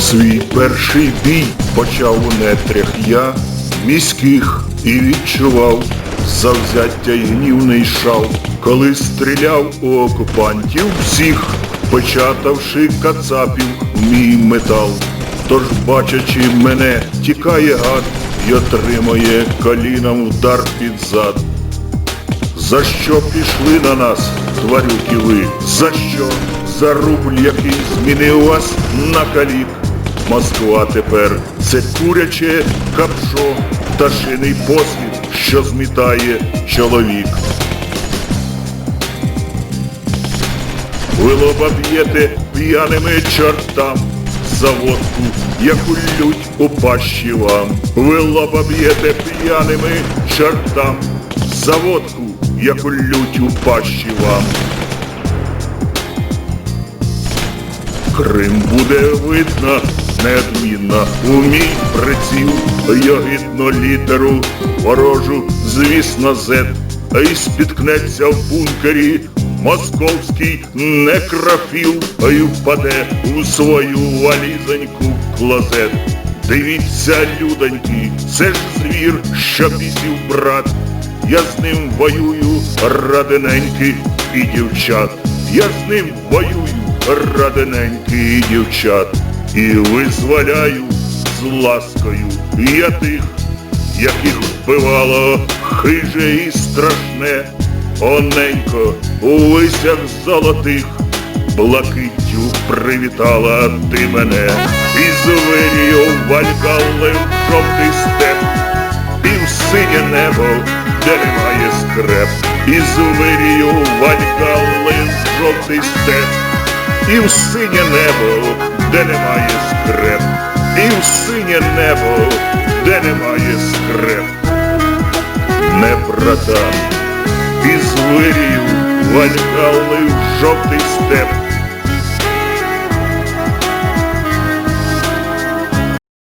Свій перший бій почав у нетрях я міських і відчував завзяття й гнівний шал, коли стріляв у окупантів всіх печатавши кацапів в мій метал. Тож, бачачи мене, тікає гад і отримує коліном удар під зад. За що пішли на нас, тварюки ви? За що? За рубль, який змінив вас на калік. Москва тепер це куряче капшо, пташиний посвіт, що змітає чоловік. Ви лоба б'єте п'яними чортам за водку, яку лють у пащі вам. Ви лоба б'єте п'яними чортам за водку, яку лють у пащі вам. Крим буде видно неодмінно у мій приціл йогідно літеру ворожу, звісно, зет, й спіткнеться в бункері московський некрофіл, й впаде у свою валізоньку клозет. Дивіться, людоньки, це ж звір, що бісів брат. Я з ним воюю радиненьки і дівчат. Я з ним воюю радиненьки і дівчат. І визволяю з ласкою я тих, яких вбивало хиже і страшне. Оненько у висях золотих блакиттю привітала ти мене. І звирію валькали в жовтий степ, і в синє небо, де немає скреп, і звирію валькали в жовтий степ, і в синє небо, де немає скреп, і в синє небо, де немає скреп. Не братан, і звирію валькали в жовтий степ,